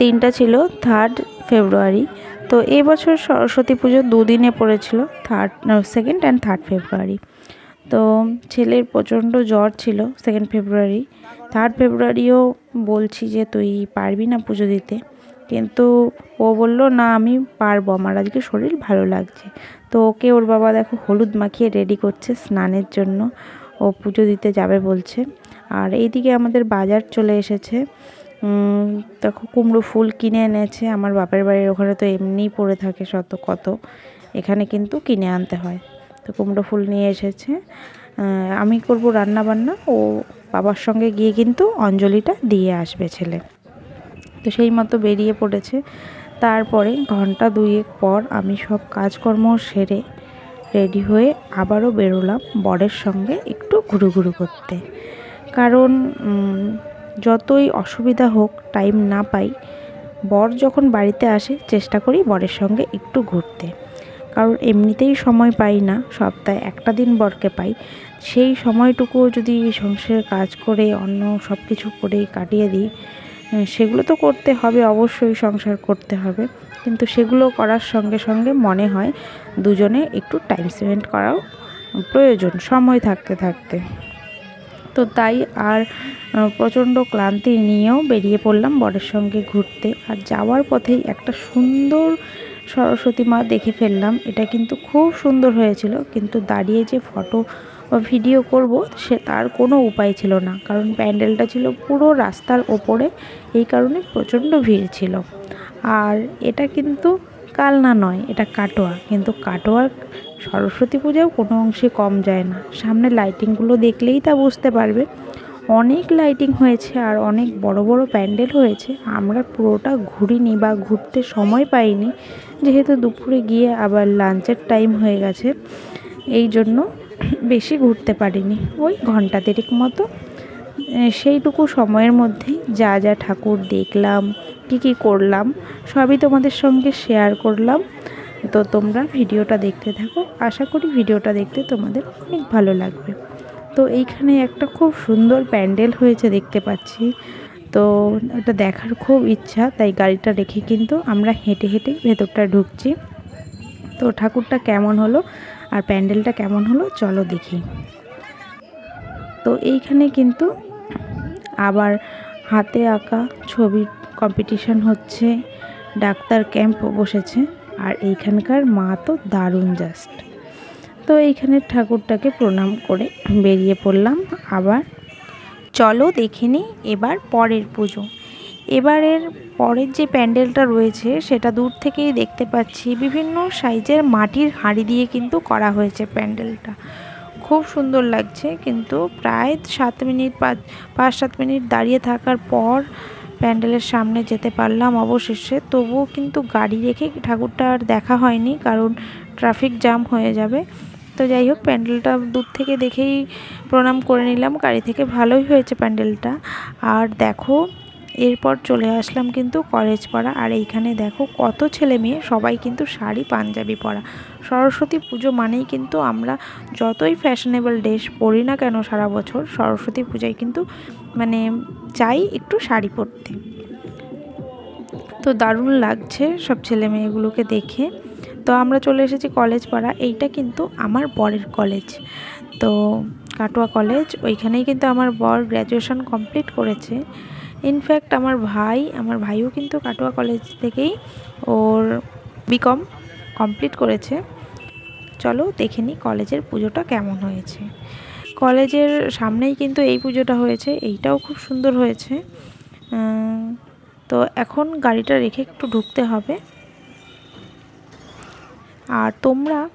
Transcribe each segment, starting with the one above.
দিনটা ছিল third February তো এই বছর সরস্বতী পুজো দুদিনে পড়েছিল third second and third February তো ছেলের প্রচণ্ড জ্বর ছিল সেকেন্ড ফেব্রুয়ারি থার্ড ফেব্রুয়ারিও বলছি যে, তুই পারবি না পুজো দিতে। কিন্তু ও বলল, না, আমি পারব। আমার আজকে শরীর ভালো লাগছে। তো ওকে ওর বাবা দেখো হলুদ মাখিয়ে রেডি করছে স্নানের জন্য। ও পুজো দিতে যাবে বলছে। আর এইদিকে আমাদের বাজার চলে এসেছে। দেখো কুমড়ো ফুল কিনে এনেছে। আমার বাপের বাড়ির ওখানে তো এমনিই পড়ে থাকে শত কত। এখানে কিন্তু কিনে আনতে হয়। তো কুমড়ো ফুল নিয়ে এসেছে। আমি করব রান্না বান্না ও বাবার সঙ্গে গিয়ে কিন্তু অঞ্জলিটা দিয়ে আসবে ছেলে। তো সেই মতো বেরিয়ে পড়েছে। তারপরে ঘণ্টা দুয়েক পর আমি সব কাজকর্ম সেরে রেডি হয়ে আবারও বেরোলাম বরের সঙ্গে একটু ঘুরু ঘুরু করতে। কারণ যতই অসুবিধা হোক টাইম না পাই, বর যখন বাড়িতে আসে, চেষ্টা করি বরের সঙ্গে একটু ঘুরতে। কারণ এমনিতেই সময় পাই না, সপ্তাহে একটা দিন বরকে পাই। সেই সময়টুকুও যদি সংসারের কাজ করে অন্য সব কিছু করেই কাটিয়ে দিই সেগুলো তো করতে হবে, অবশ্যই সংসার করতে হবে। কিন্তু সেগুলো করার সঙ্গে সঙ্গে মনে হয়, দুজনে একটু টাইম স্পেন্ড করাও প্রয়োজন, সময় থাকতে থাকতে। তো তাই আর প্রচণ্ড ক্লান্তি নিয়েও বেরিয়ে পড়লাম বরের সঙ্গে ঘুরতে। আর যাওয়ার পথেই একটা সুন্দর সরস্বতী মা দেখে ফেললাম। এটা কিন্তু খুব সুন্দর হয়েছিল, কিন্তু দাঁড়িয়ে যে ফটো বা ভিডিও করব সে তার কোনো উপায় ছিল না, কারণ প্যান্ডেলটা ছিল পুরো রাস্তার ওপরে, এই কারণে প্রচণ্ড ভিড় ছিল। আর এটা কিন্তু কালনা নয়, এটা কাটোয়া। কিন্তু কাটোয়ার সরস্বতী পূজাও কোনো অংশে কম যায় না। সামনে লাইটিংগুলো দেখলেই তা বুঝতে পারবে। অনেক লাইটিং হয়েছে আর অনেক বড় বড় প্যান্ডেল হয়েছে। আমরা পুরোটা ঘুরিনি বা ঘুরতে সময় পাইনি। যেহেতু দুপুরে গিয়ে আবার লাঞ্চের টাইম হয়ে গেছে, এই জন্য বেশি ঘুরতে পারিনি। ওই ঘণ্টা দেড়েক মতো। সেইটুকু সময়ের মধ্যেই যা যা ঠাকুর দেখলাম, কি কি করলাম, সবই তোমাদের সঙ্গে শেয়ার করলাম। তো তোমরা ভিডিওটা দেখতে থাকো। আশা করি ভিডিওটা দেখতে তোমাদের অনেক ভালো লাগবে। তো এইখানে একটা খুব সুন্দর প্যান্ডেল হয়েছে দেখতে পাচ্ছি। তো ওটা দেখার খুব ইচ্ছা, তাই গাড়িটা রেখে কিন্তু আমরা হেঁটে হেঁটে ভেতরটা ঢুকছি। তো ঠাকুরটা কেমন হলো আর প্যান্ডেলটা কেমন হলো, চলো দেখি। তো এইখানে কিন্তু হাতে আঁকা ছবির কম্পিটিশন হচ্ছে, ডাক্তার ক্যাম্প বসেছে, আর এইখানকার মা তো দারুণ জাস্ট তো এইখানে ঠাকুরটাকে প্রণাম করে বেরিয়ে পড়লাম, আবার চলো দেখে নিই এবার পরের পুজো। এবারের পরের যে প্যান্ডেলটা রয়েছে, সেটা দূর থেকেই দেখতে পাচ্ছি, বিভিন্ন সাইজের মাটির হাঁড়ি দিয়ে কিন্তু করা হয়েছে প্যান্ডেলটা। খুব সুন্দর লাগছে, কিন্তু প্রায় সাত মিনিট পাঁচ সাত মিনিট দাঁড়িয়ে থাকার পর প্যান্ডেলের সামনে যেতে পারলাম অবশেষে। তবুও কিন্তু গাড়ি রেখে ঠাকুরটা আর দেখা হয়নি, কারণ ট্রাফিক জ্যাম হয়ে যাবে। তো যাই হোক, প্যান্ডেলটা দূর থেকে দেখেই প্রণাম করে নিলাম। গাড়ি থেকে ভালোই হয়েছে প্যান্ডেলটা। আর দেখো এরপর চলে আসলাম কিন্তু কলেজ পড়া। আর এইখানে দেখো কত ছেলে মেয়ে, সবাই কিন্তু শাড়ি, পাঞ্জাবি পরা। সরস্বতী পুজো মানেই কিন্তু আমরা যতই ফ্যাশনেবল ড্রেস পরি না কেন সারা বছর, সরস্বতী পূজায় কিন্তু মানে চাই একটু শাড়ি পরতে। তো দারুণ লাগছে সব ছেলে মেয়েগুলোকে দেখে। তো আমরা চলে এসেছি কলেজ পাড়া। এইটা কিন্তু আমার বরের কলেজ তো কাটোয়া কলেজ ওইখানেই কিন্তু আমার বর গ্র্যাজুয়েশন কমপ্লিট করেছে। ইনফ্যাক্ট আমার ভাই, আমার ভাইও কিন্তু কাটোয়া কলেজ থেকেই ওর বিকম কমপ্লিট করেছে। চলো দেখে নিই কলেজের পুজোটা কেমন হয়েছে। কলেজের সামনেই কিন্তু এই পুজোটা হয়েছে, এইটাও খুব সুন্দর হয়েছে। তো এখন গাড়িটা রেখে একটু ঢুকতে হবে। আর তোমরা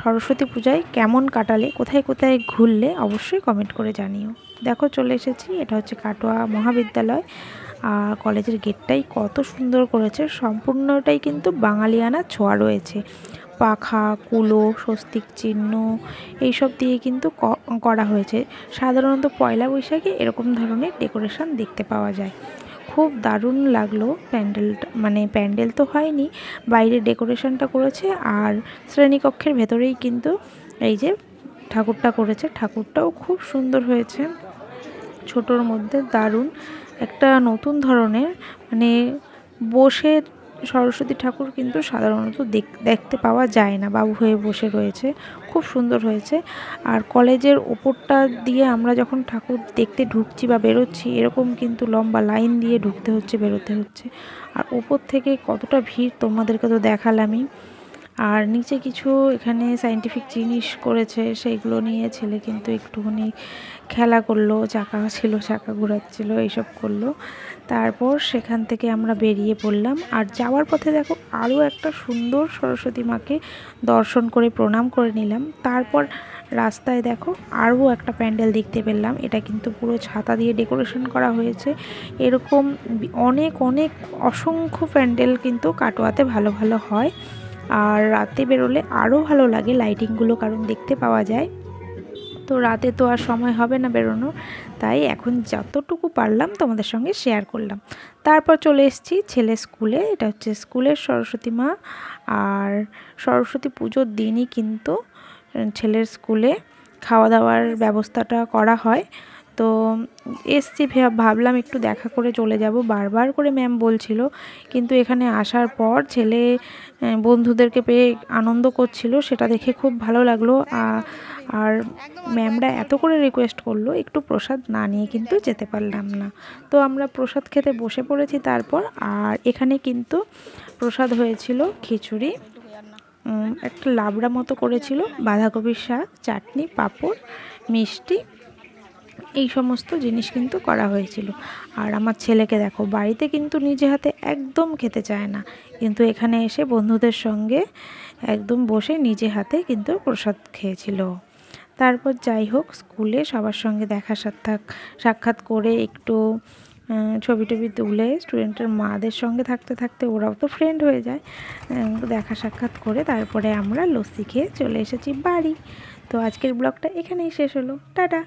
সরস্বতী পূজায় কেমন কাটালে, কোথায় কোথায় ঘুরলে অবশ্যই কমেন্ট করে জানিও। দেখো চলে এসেছি, এটা হচ্ছে কাটোয়া মহাবিদ্যালয়। আর কলেজের গেটটাই কত সুন্দর করেছে, সম্পূর্ণটাই কিন্তু বাঙালিয়ানা ছোঁয়া রয়েছে। পাখা, কুলো, স্বস্তিক চিহ্ন, এইসব দিয়ে কিন্তু করা হয়েছে। সাধারণত পয়লা বৈশাখে এরকম ধরনের ডেকোরেশন দেখতে পাওয়া যায়। খুব দারুণ লাগল। প্যান্ডেলটা মানে প্যান্ডেল তো হয়নি, বাইরে ডেকোরেশনটা করেছে আর শ্রেণীকক্ষের ভেতরেই কিন্তু এই যে ঠাকুরটা করেছে। ঠাকুরটাও খুব সুন্দর হয়েছে। ছোটোর মধ্যে দারুণ একটা নতুন ধরনের মানে বসে সরস্বতী ঠাকুর কিন্তু সাধারণত দেখ- দেখতে পাওয়া যায় না। বাবু হয়ে বসে রয়েছে, খুব সুন্দর হয়েছে। আর কলেজের ওপরটা দিয়ে আমরা যখন ঠাকুর দেখতে ঢুকছি বা বেরোচ্ছি, এরকম কিন্তু লম্বা লাইন দিয়ে ঢুকতে হচ্ছে, বেরোতে হচ্ছে। আর ওপর থেকে কতটা ভিড় তোমাদেরকে তো দেখালামই। আর নিচে কিছু এখানে সাইন্টিফিক জিনিস করেছে সেইগুলো নিয়ে ছেলে কিন্তু একটুখানি খেলা করল, চাকা ছিল, চাকা ঘোরাচ্ছিল, এইসব করল। তারপর সেখান থেকে আমরা বেরিয়ে পড়লাম। আর যাওয়ার পথে দেখো আরও একটা সুন্দর সরস্বতী মাকে দর্শন করে, প্রণাম করে নিলাম। তারপর রাস্তায় দেখো আরও একটা প্যান্ডেল দেখতে পেলাম। এটা কিন্তু পুরো ছাতা দিয়ে ডেকোরেশন করা হয়েছে। এরকম অনেক অনেক অসংখ্য প্যান্ডেল কিন্তু কাটোয়াতে ভালো ভালো হয়। আর রাতে বেরোলে আরও ভালো লাগে লাইটিংগুলো কারণ দেখতে পাওয়া যায়। তো রাতে তো আর সময় হবে না বেরোনো তাই এখন যতটুকু পারলাম তোমাদের সঙ্গে শেয়ার করলাম। তারপর চলে এসেছি ছেলে স্কুলে, এটা হচ্ছে স্কুলের সরস্বতী মা। আর সরস্বতী পুজোর দিনই কিন্তু ছেলের স্কুলে খাওয়া দাওয়ার ব্যবস্থাটা করা হয়। তো এসছি ভাবলাম একটু দেখা করে চলে যাব। বারবার করে ম্যাম বলছিল, কিন্তু এখানে আসার পর ছেলে বন্ধুদেরকে পেয়ে আনন্দ করছিল, সেটা দেখে খুব ভালো লাগল। আর ম্যামরা এত করে রিকোয়েস্ট করল, একটু প্রসাদ না নিয়ে কিন্তু যেতে পারলাম না। তো আমরা প্রসাদ খেতে বসে পড়েছি তারপর, আর এখানে কিন্তু প্রসাদ হয়েছিল খিচুড়ি একটা লাবড়া মতো করেছিল, বাঁধাকপির শাক, চাটনি, পাঁপড়, মিষ্টি এই সমস্ত জিনিস কিন্তু করা হয়েছিল। আর আমার ছেলেকে দেখো, বাড়িতে কিন্তু নিজে হাতে একদম খেতে চায় না। কিন্তু এখানে এসে বন্ধুদের সঙ্গে একদম বসে নিজে হাতে কিন্তু প্রসাদ খেয়েছিল। তারপর যাই হোক, স্কুলে সবার সঙ্গে দেখা সাক্ষাৎ সাক্ষাৎ করে একটু ছবি টবি তুলে স্টুডেন্টের মাদের সঙ্গে থাকতে থাকতে ওরাও তো ফ্রেন্ড হয়ে যায়। দেখা সাক্ষাৎ করে তারপরে আমরা লস্যি খেয়ে চলে এসেছি বাড়ি। তো আজকের ব্লগটা এখানেই শেষ হলো। টাটা!